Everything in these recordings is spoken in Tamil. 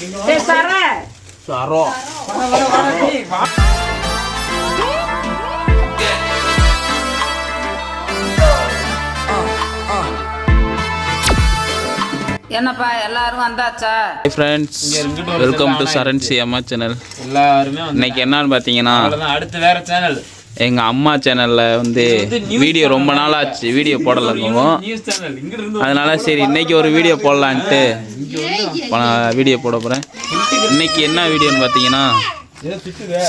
சர சரோ என்னப்பா எல்லாரும் வந்தாச்சா? Friends welcome to Saran C அம்மா சேனல் எல்லாருமே இன்னைக்கு என்னன்னு பார்த்தீங்கன்னா அடுத்து வேற சேனல் எங்கள் அம்மா சேனலில் வந்து வீடியோ ரொம்ப நாள் ஆச்சு வீடியோ போடலைங்க அதனால சரி இன்னைக்கு ஒரு வீடியோ போடலான்ட்டு. வீடியோ போட போகிறேன் இன்னைக்கு என்ன வீடியோன்னு பார்த்தீங்கன்னா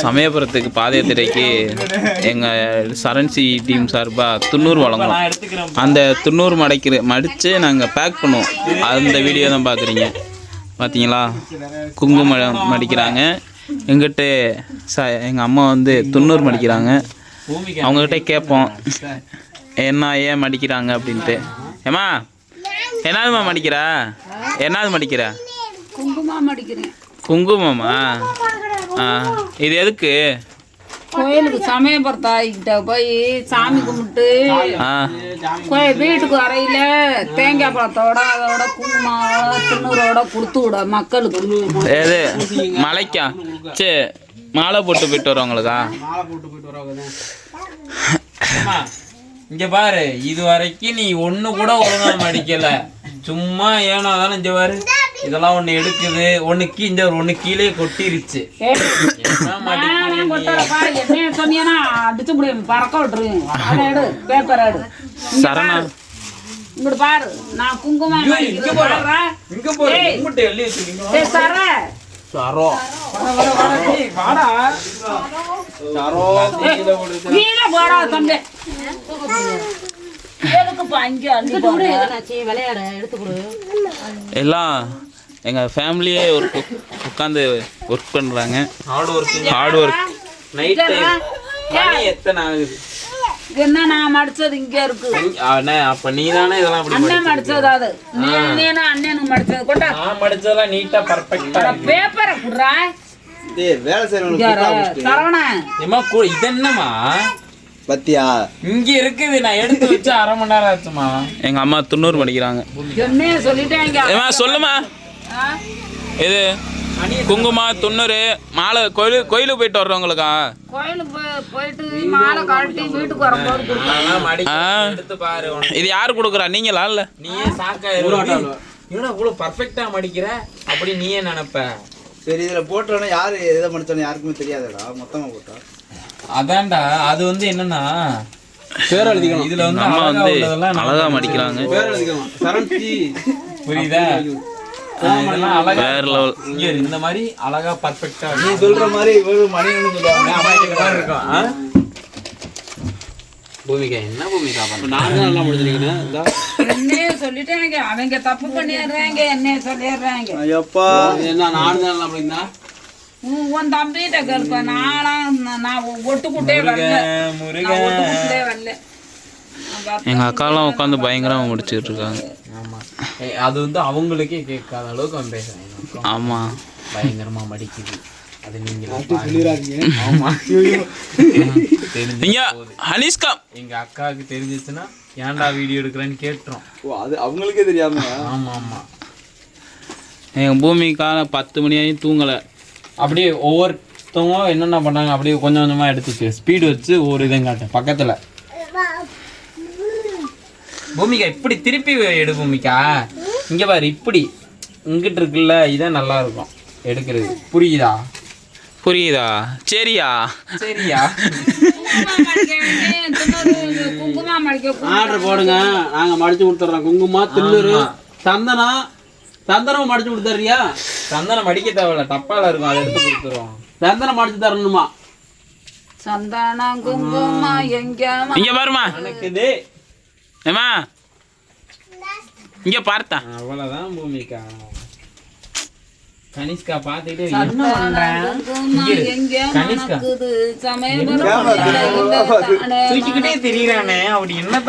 சமயபுரத்துக்கு பாதயாத்திரைக்கு எங்கள் சரண் சி டீம் சார்பாக துண்ணூறு எடுத்துக்கிறேன். அந்த துண்ணூறு மடைக்கிற மடித்து நாங்கள் பேக் பண்ணுவோம். அந்த வீடியோ தான் பார்க்குறீங்க பார்த்தீங்களா குங்குமம் மடிக்கிறாங்க. எங்கிட்ட ச எங்கள் அம்மா வந்து துண்ணூறு மடிக்கிறாங்க. அவங்கக்கிட்ட கேட்போம். என்ன ஏன் மடிக்கிறாங்க அப்படின்ட்டு. ஏம்மா என்னதும்மா மடிக்கிற? என்னது மடிக்கிற? குங்குமம் அடிக்கிறேன் குங்குமமா? ஆ இது எதுக்கு? கோயிலுக்கு சமயபுரத்தாய்கிட்ட போய் சாமி கும்பிட்டு வீட்டுக்கு வரையில தேங்காய் பழத்தோட அதோட குங்குமம் திண்ணூரோட கொடுத்து விட. மக்களுக்கு எது மலைக்கா? சே மாலை போட்டு போயிட்டு வரவங்களுக்கா மாலை போட்டு போயிட்டு வரவங்க இங்க பாரு இது வரைக்கும் நீ ஒண்ணு கூட ஒழுங்கா மடிக்கல சும்மா ஏனோ தானே இங்க பாரு. இதெல்லாம் ஒண்ணு எடுக்குது. ஒண்ணு கீ இந்த ஒண்ணு கீழே கொட்டிருச்சு. சொன்னீங்கன்னா அடிச்சு முடியும் பறக்க எடு பேப்பர் இங்க சரணா. பாரு. இங்கிட்டு பாரு. நான் குங்குமம் ஐயோ, இங்க மடிக்கிறது பாரு. பாருடா. இங்க போற ஏய். கும்பிட்டு எழுதி வச்சிருக்கீங்க ஏய் சர. சரோ. வாடா. சரோ. கீழே போடு. கீழே போடா தம்பி எதுக்குப்பா இங்க அள்ளி போடுற? எல்லாம் எங்கள் ஃபேமிலியே ஒரு உட்காந்து ஒர்க் பண்ணுறாங்க hard work hard work night time எத்தனை ஆகுது? என்ன நான் மடிச்சது இங்க இருக்கு. அண்ணே, அப்ப நீ தானே இதெல்லாம் அப்படி அண்ணன்? மடிச்சது அது. நீ அண்ணனும் அண்ணனுக்கு மடிச்சது. கொண்டா. நான் மடிச்சதெல்லாம் நீட்டா பர்ஃபெக்டா பேப்பரை குடுறா. வேலை கூப்பிட்டா இரு. முடிச்சுட்டு. சரவணா. ஏமா கு- இது என்னம்மா? பத்தியா? இங்க இருக்குது நான் எடுத்து வச்சு அரை மணி நேரம் ஆச்சுமா எங்கள் அம்மா துண்ணூறு படிக்கிறாங்க. என்னைய சொல்லிட்டேங்க ஏமா சொல்லுமா? இது குங்குமா துண்ணூறு மாலை கோயில் கோயிலுக்கு போயிட்டு வர்றவங்களுக்கா. இது யார் கொடுக்குறா? நீங்களா இல்லை? நீயே சாக்கா என்னடா இவ்வளவு பர்ஃபெக்டா மடிக்கிற? அப்படி நீயே நினைப்ப. சரி இதுல போட்டோன்னா யாரு எதை மடிச்சாலும் யாருக்குமே தெரியாதுடா மொத்தமா போட்டா. அதான்டா அது வந்து என்னன்னா இதுல வந்து அம்மா அழகா வந்து அழகா மடிக்கிறாங்க. புரியுதா? வேற லெவல் இந்த மாதிரி அழகா பர்ஃபெக்டா நீ சொல்ற மாதிரி இவரு மணின்னு சொல்லுவாங்க. இருக்கும்? பூமிகா என்ன பூமிகா பண்ண என்னைய சொல்லிட்டேங்க அவங்க தப்பு பண்ணிடுறாங்க என்னைய சொல்லிடுறாங்க. ஐயப்பா. உன் உன் தம்பிகிட்ட நானும் நான் ஒட்டுக்குட்டே வரல. நான் ஒட்டுக்குட்டே வரல. நான் எங்கள் அக்காலாம் உட்காந்து பயங்கரமாக முடிச்சுட்டு இருக்காங்க ஆமா. ஏய், அது வந்து அவங்களுக்கே கேட்காத அளவுக்கு அவன் அக்கா. ஆமாம் பயங்கரமா மடிக்குது. அது நீங்க ஆமா. தெரிஞ்சு நீங்க ஹனிஷ்கா. எங்க அக்காவுக்கு தெரிஞ்சிச்சுன்னா ஏன்டா வீடியோ எடுக்கிறேன்னு கேட்டுரும். ஓ அது அவங்களுக்கே தெரியாம ஆமா ஆமா. எங்கள் பூமிக்கான பத்து மணி ஆகி தூங்கலை. அப்படியே ஒவ்வொருத்தவங்க என்னென்ன பண்ணாங்க அப்படியே கொஞ்சம் கொஞ்சமா எடுத்துச்சு. ஸ்பீடு வச்சு ஒரு இதையும் காட்டேன் பக்கத்துல. பூமிகா இப்படி திருப்பி எடு பூமிகா. இங்க பாரு இப்படி. இங்கிட்டு இருக்குல்ல இதான் நல்லா இருக்கும் எடுக்கிறது. புரியுதா? புரியுதா? சரியா? சரியா? ஆர்டர் போடுங்க. நாங்க மடிச்சு கொடுத்துட்றோம் குங்குமா தில்லூரு சந்தனம் சந்தனம் மடிச்சு கொடுத்துறியா? சந்தனம் மடிக்க தேவையில்ல. டப்பால இருக்கும் அதை எடுத்து கொடுத்துருவோம். சந்தனம் மடிச்சு தரணுமா? சந்தானம் குங்குமம் எங்க இங்க பாருமா இருக்குது ஏமா இங்க பார்த்தா அவ்வளவுதான் பூமிகா கனிஷ்கா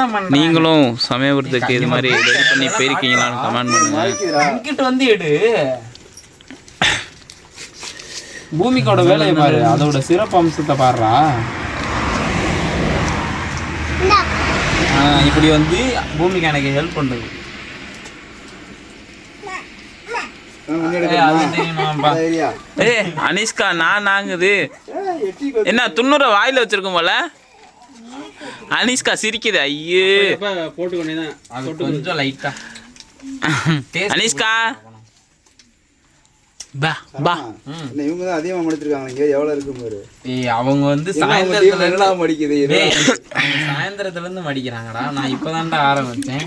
பண்ற நீங்களும் சமயபுரத்துக்கு இது மாதிரி ரெடி பண்ணி போயிருக்கீங்களான்னு கமெண்ட் பண்ணுங்க. வந்து எடு. பூமிக்கோட வேலையை பாரு. அதோட சிறப்பு அம்சத்தை பாருடா ஆ, இப்படி வந்து பூமிக்கு எனக்கு ஹெல்ப் பண்ணுது ஏ அனிஷ்கா நான் நாங்குது ஏய், எட்டி கொத்து. என்ன துண்ணூற வாயில வச்சிருக்கும் போல? அனிஷ்கா சிரிக்குது ஐயே. போட்டு கொஞ்சம் லைட்டா அனிஷ்கா. பா பா. இவங்க தான் அதிகமா மடிச்சிருக்காங்க இருக்கும் பாரு? அவங்க வந்து சாயந்தரத்துல என்னடா மடிக்குது சாயந்தரத்துல இருந்து மடிக்கிறாங்கடா. நான் இப்பதான்டா ஆரம்பிச்சேன்.